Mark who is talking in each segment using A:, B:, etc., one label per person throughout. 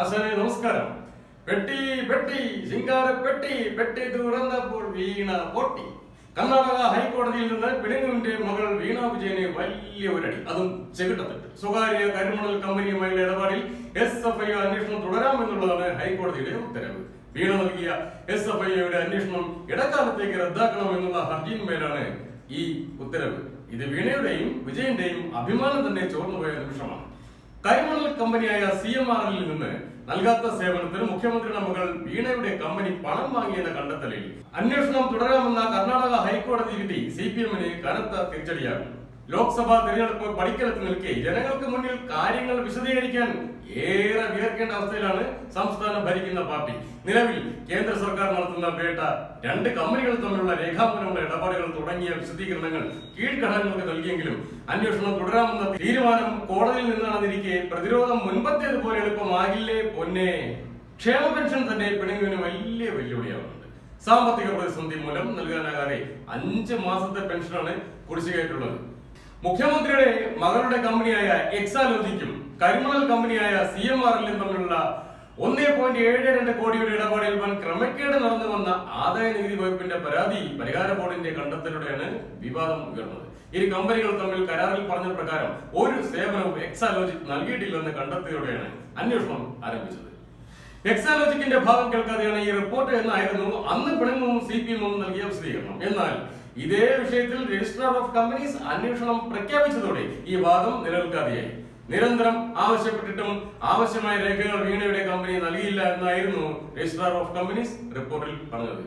A: ആശാനെ നമസ്കാരം. പെട്ടി പെട്ടി ശിങ്കാര പെട്ടി പെട്ടി തുറന്നപ്പോൾ വീണ പൊട്ടി. കർണാടക ഹൈക്കോടതിയിൽ നിന്ന് പിണങ്ങുവിന്റെ മകൾ വീണ വിജയനെ വലിയ ഒരടി. അതും ചെകിട്ടത്തിട്ട്. സ്വകാര്യ കരിമണൽ കമ്പനിയുമായുള്ള ഇടപാടിൽ എസ് എഫ് ഐ അന്വേഷണം തുടരാമെന്നുള്ളതാണ് ഹൈക്കോടതിയുടെ ഉത്തരവ്. വീണ നൽകിയ എസ് എഫ് ഐയുടെ അന്വേഷണം ഇടക്കാലത്തേക്ക് റദ്ദാക്കണമെന്നുള്ള ഹർജിയിന്മേലാണ് ഈ ഉത്തരവ്. ഇത് വീണയുടെയും വിജയന്റെയും അഭിമാനം തന്നെ ചോർന്നുപോയ നിമിഷമാണ്. കരിമണൽ കമ്പനിയായ സി എം ആർ എല്ലിൽ നിന്ന് നൽകാത്ത സേവനത്തിന് മുഖ്യമന്ത്രിയുടെ മകൾ വീണയുടെ കമ്പനി പണം വാങ്ങിയെന്ന കണ്ടെത്തലിൽ. അന്വേഷണം തുടരാമെന്ന കർണാടക ഹൈക്കോടതി വിധി സി പി എമ്മിന് കനത്ത തിരിച്ചടിയാകും. ലോക്സഭാ തെരഞ്ഞെടുപ്പ് പടിക്കലത്ത് നിൽക്കെ ജനങ്ങൾക്ക് മുന്നിൽ കാര്യങ്ങൾ വിശദീകരിക്കാൻ ഏറെ വിയർക്കേണ്ട അവസ്ഥയിലാണ് സംസ്ഥാനം ഭരിക്കുന്ന പാർട്ടി. നിലവിൽ കേന്ദ്ര സർക്കാർ നടത്തുന്ന വേട്ട രണ്ട് കമ്പനികൾ തമ്മിലുള്ള രേഖാമൂലമുള്ള ഇടപാടുകൾ തുടങ്ങിയ വിശദീകരണങ്ങൾ കീഴ്ഘടകങ്ങൾക്ക് നൽകിയെങ്കിലും അന്വേഷണം തുടരാമെന്ന തീരുമാനം കോടതിയിൽ നിന്നാണെന്നിരിക്കെ പ്രതിരോധം മുൻപത്തേതുപോലെ എളുപ്പമാകില്ലേ പൊന്നെ? ക്ഷേമ പെൻഷൻ തന്നെ പിണങ്ങുവിന് വലിയ വെല്ലുവിളിയാവുന്നുണ്ട്. സാമ്പത്തിക പ്രതിസന്ധി മൂലം നൽകാനാകാതെ അഞ്ച് മാസത്തെ പെൻഷനാണ് കുടിശ്ശികയായിട്ടുള്ളത്. മുഖ്യമന്ത്രിയുടെ മകളുടെ കമ്പനിയായ എക്സാലോജിക്കും കരിമണൽ കമ്പനിയായ സി എം ആറിലും തമ്മിലുള്ള ഒന്നേ പോയിന്റ് ഏഴ് രണ്ട് കോടിയുടെ ഇടപാടിൽ വൻ ക്രമക്കേട് നടന്നു വന്ന ആദായ നികുതി വകുപ്പിന്റെ പരാതി പരിഹാര ബോർഡിന്റെ കണ്ടെത്തലോടെയാണ് വിവാദം ഉയർന്നത്. ഇരു കമ്പനികൾ തമ്മിൽ കരാറിൽ പറഞ്ഞ പ്രകാരം ഒരു സേവനവും എക്സാലോജിക് നൽകിയിട്ടില്ലെന്ന് കണ്ടെത്തിയതോടെയാണ് അന്വേഷണം ആരംഭിച്ചത്. എക്സാലോജിക്കിന്റെ ഭാഗം കേൾക്കാതെയാണ് ഈ റിപ്പോർട്ട് എന്നായിരുന്നു അന്ന് പിണങ്ങും സി പി എമ്മും നൽകിയ വിശദീകരണം. എന്നാൽ ഇതേ വിഷയത്തിൽ രജിസ്ട്രാർ ഓഫ് കമ്പനീസ് അന്വേഷണം പ്രഖ്യാപിച്ചതോടെ ഈ വാദം നിലനിൽക്കാതെയായി. നിരന്തരം ആവശ്യപ്പെട്ടിട്ടും ആവശ്യമായ രേഖകൾ വീണയുടെ കമ്പനി നൽകിയില്ല എന്നായിരുന്നു രജിസ്ട്രാർ ഓഫ് കമ്പനീസ് റിപ്പോർട്ടിൽ പറഞ്ഞത്.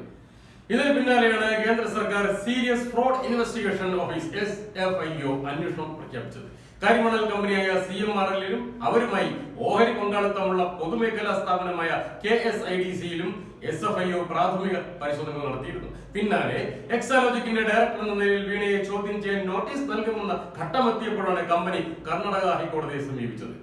A: ഇതിന് പിന്നാലെയാണ് കേന്ദ്ര സർക്കാർ serious fraud investigation office S F I O അന്വേഷണം പ്രഖ്യാപിച്ചത്. കരിമണൽ കമ്പനിയായ സി എം ആർ എല്ലിലും അവരുമായി ഓഹരി പങ്കാളിത്തമുള്ള പൊതുമേഖലാ സ്ഥാപനമായ കെ എസ് ഐ ഡി സിയിലും എസ് എഫ് ഐ ഒ പ്രാഥമിക പരിശോധനകൾ നടത്തിയിരുന്നു. പിന്നാലെ എക്സാലോജിക്കിന്റെ ഡയറക്ടർ എന്ന നിലയിൽ വീണയെ ചോദ്യം ചെയ്യാൻ നോട്ടീസ് നൽകുമെന്ന ഘട്ടമെത്തിയപ്പോഴാണ് കമ്പനി കർണാടക ഹൈക്കോടതിയെ സമീപിച്ചത്.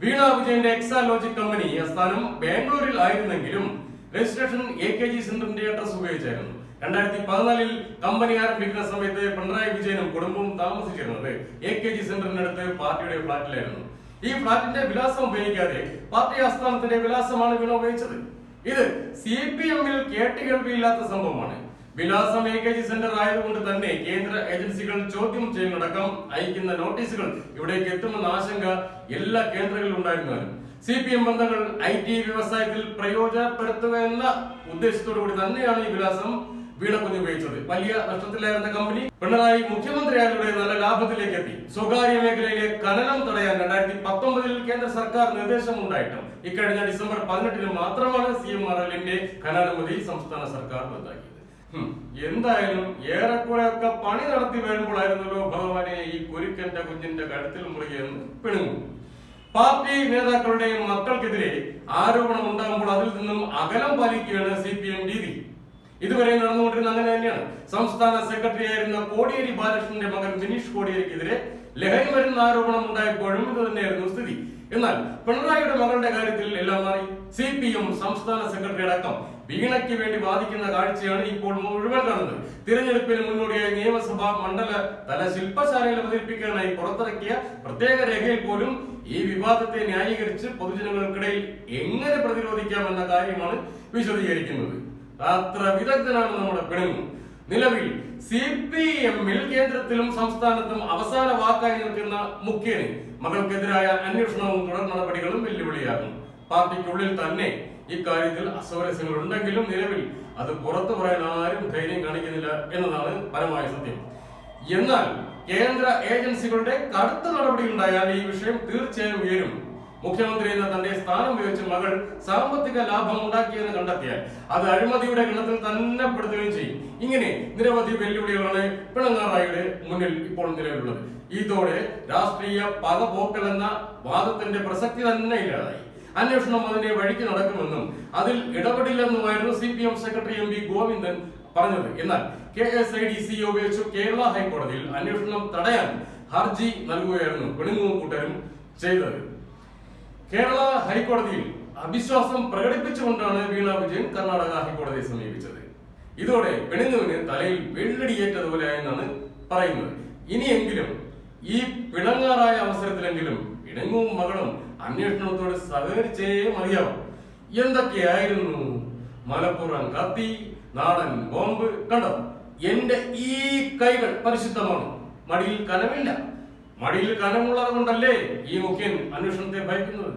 A: വീണ വിജയന്റെ എക്സാലോജിക് കമ്പനി സ്ഥാനം ബാംഗ്ലൂരിൽ ആയിരുന്നെങ്കിലും രജിസ്ട്രേഷൻ എ കെ ജി സെന്ററിന്റെ അഡ്രസ് ഉപയോഗിച്ചായിരുന്നു. രണ്ടായിരത്തി പതിനാലിൽ കമ്പനി ആരംഭിക്കുന്ന സമയത്ത് പിണറായി വിജയനും കുടുംബവും താമസിച്ചിരുന്നത് എ കെ ജി സെന്ററിനടുത്ത് പാർട്ടിയുടെ ഫ്ളാറ്റിലായിരുന്നു ഈ ഫ്ളാറ്റിന്റെ വിലാസം ഉപയോഗിക്കാതെ പാർട്ടി ആസ്ഥാനത്തിന്റെ വിലാസമാണ് വീണ ഉപയോഗിച്ചത്. ഇത് സി പി എമ്മിൽ കേട്ടുകേൾവിയില്ലാത്ത സംഭവമാണ്. വിലാസം എ കെ ജി സെന്റർ ആയതുകൊണ്ട് തന്നെ കേന്ദ്ര ഏജൻസികൾ ചോദ്യം ചെയ്യുന്നടക്കം അയക്കുന്ന നോട്ടീസുകൾ ഇവിടേക്ക് എത്തുമെന്ന ആശങ്ക എല്ലാ കേന്ദ്രങ്ങളിലും ഉണ്ടായിരുന്നാലും. സി പി എം ബന്ധങ്ങൾ ഐ ടി വ്യവസായത്തിൽ പ്രയോജനപ്പെടുത്തുക എന്ന ഉദ്ദേശത്തോടു കൂടി തന്നെയാണ് ഈ വിലാസം വീണക്കുഞ്ഞ് ഉപയോഗിച്ചത്. വലിയ നഷ്ടത്തിലായിരുന്ന കമ്പനി പിണറായി മുഖ്യമന്ത്രിയായതോടെ നല്ല ലാഭത്തിലേക്ക് എത്തി. സ്വകാര്യ മേഖലയിലെ ഖനനം തടയാൻ രണ്ടായിരത്തി പത്തൊമ്പതിൽ കേന്ദ്ര സർക്കാർ നിർദ്ദേശം ഉണ്ടായിട്ടും ഇക്കഴിഞ്ഞ ഡിസംബർ പതിനെട്ടിന് മാത്രമാണ് സി എം ആർ എല്ലിന്റെ ഖനാനുമതി സംസ്ഥാന സർക്കാർ റദ്ദാക്കിയത്. എന്തായാലും ഏറെക്കുറെയൊക്കെ പണി നടത്തി വരുമ്പോഴായിരുന്നല്ലോ ഭഗവാനെ ഈ കുരുക്കന്റെ കുഞ്ഞിന്റെ കഴുത്തിൽ മുറുകിയെന്ന് പിണങ്ങും. പാർട്ടി നേതാക്കളുടെ മക്കൾക്കെതിരെ ആരോപണം ഉണ്ടാകുമ്പോൾ അതിൽ നിന്നും അകലം പാലിക്കുകയാണ് സി പി എം രീതി. ഇതുവരെ നടന്നുകൊണ്ടിരുന്ന അങ്ങനെ തന്നെയാണ്. സംസ്ഥാന സെക്രട്ടറി ആയിരുന്ന കോടിയേരി ബാലകൃഷ്ണന്റെ മകൻ ബിനീഷ് കോടിയേരിക്കെതിരെ ലഹരി മരുന്ന് ആരോപണം ഉണ്ടായപ്പോഴും ഇത് തന്നെയായിരുന്നു സ്ഥിതി. എന്നാൽ പിണറായിയുടെ മകളുടെ കാര്യത്തിൽ എല്ലാം മാറി. സി പി എം സംസ്ഥാന സെക്രട്ടറി അടക്കം വീണയ്ക്ക് വേണ്ടി വാദിക്കുന്ന കാഴ്ചയാണ് ഇപ്പോൾ മുഴുവൻ കാണുന്നത് തിരഞ്ഞെടുപ്പിന് മുന്നോടിയായി നിയമസഭാ മണ്ഡല തല ശില്പശാലയിൽ അവതരിപ്പിക്കാനായി പുറത്തിറക്കിയ പ്രത്യേക രേഖയിൽ പോലും ഈ വിവാദത്തെ ന്യായീകരിച്ച് പൊതുജനങ്ങൾക്കിടയിൽ എങ്ങനെ പ്രതിരോധിക്കാമെന്ന കാര്യമാണ് വിശദീകരിക്കുന്നത്. അത്ര വിദഗ്ധനാണ് നമ്മുടെ പിണങ്ങും നിലവിൽ സി പി എമ്മിൽ കേന്ദ്രത്തിലും സംസ്ഥാനത്തും അവസാന വാക്കായി നിൽക്കുന്ന മുഖ്യന് മകൾക്കെതിരായ അന്വേഷണവും തുടർ നടപടികളും വെല്ലുവിളിയാകും. പാർട്ടിക്കുള്ളിൽ തന്നെ ഇക്കാര്യത്തിൽ അസൗരസ്യങ്ങൾ ഉണ്ടെങ്കിലും നിലവിൽ അത് പുറത്തു പറയാൻ ആരും ധൈര്യം കാണിക്കുന്നില്ല എന്നതാണ് പരമായ സത്യം. എന്നാൽ കേന്ദ്ര ഏജൻസികളുടെ കടുത്ത നടപടി ഉണ്ടായാൽ ഈ വിഷയം തീർച്ചയായും ഉയരും. മുഖ്യമന്ത്രി എന്ന തന്റെ സ്ഥാനം ഉപയോഗിച്ച് മകൾ സാമ്പത്തിക ലാഭം ഉണ്ടാക്കിയെന്ന് കണ്ടെത്തിയാൽ അത് അഴിമതിയുടെ ഗണത്തിൽ തന്നെ ഇങ്ങനെ നിരവധി വെല്ലുവിളികളാണ് പിണറായിയുടെ മുന്നിൽ ഇപ്പോൾ നിലവിലുള്ളത്. ഇതോടെ രാഷ്ട്രീയ പകപോക്കൽ എന്ന വാദത്തിന്റെ പ്രസക്തി തന്നെ ഇല്ലാതായി. അന്വേഷണം അതിന്റെ വഴിക്ക് നടക്കുമെന്നും അതിൽ ഇടപെടില്ലെന്നുമായിരുന്നു C P M secretary M V Govindan പറഞ്ഞത്. എന്നാൽ K S I D C ഉപയോഗിച്ചു കേരള ഹൈക്കോടതിയിൽ അന്വേഷണം തടയാൻ ഹർജി നൽകുകയായിരുന്നു പെണുങ്ങും കൂട്ടരും ചെയ്തത്. കേരള ഹൈക്കോടതിയിൽ അവിശ്വാസം പ്രകടിപ്പിച്ചുകൊണ്ടാണ് വീണ വിജയൻ കർണാടക ഹൈക്കോടതിയെ സമീപിച്ചത്. ഇതോടെ പിണങ്ങുവിന് തലയിൽ വെള്ളടിയേറ്റതുപോലെ എന്നാണ് പറയുന്നത്. ഇനിയെങ്കിലും ഈ പിണങ്ങാറായ അവസരത്തിലെങ്കിലും പിണങ്ങും മകളും അന്വേഷണത്തോട് സഹകരിച്ചേ മതിയാവും. എന്തൊക്കെയായിരുന്നു? മലപ്പുറം കത്തി നാടൻ ബോംബ് കണ്ടോ? എന്റെ ഈ കൈകൾ പരിശുദ്ധമാണ്. മടിയിൽ കനമില്ല. മടിയിൽ കനമുള്ളത് കൊണ്ടല്ലേ ഈ മുഖ്യൻ അന്വേഷണത്തെ ഭയക്കുന്നത്?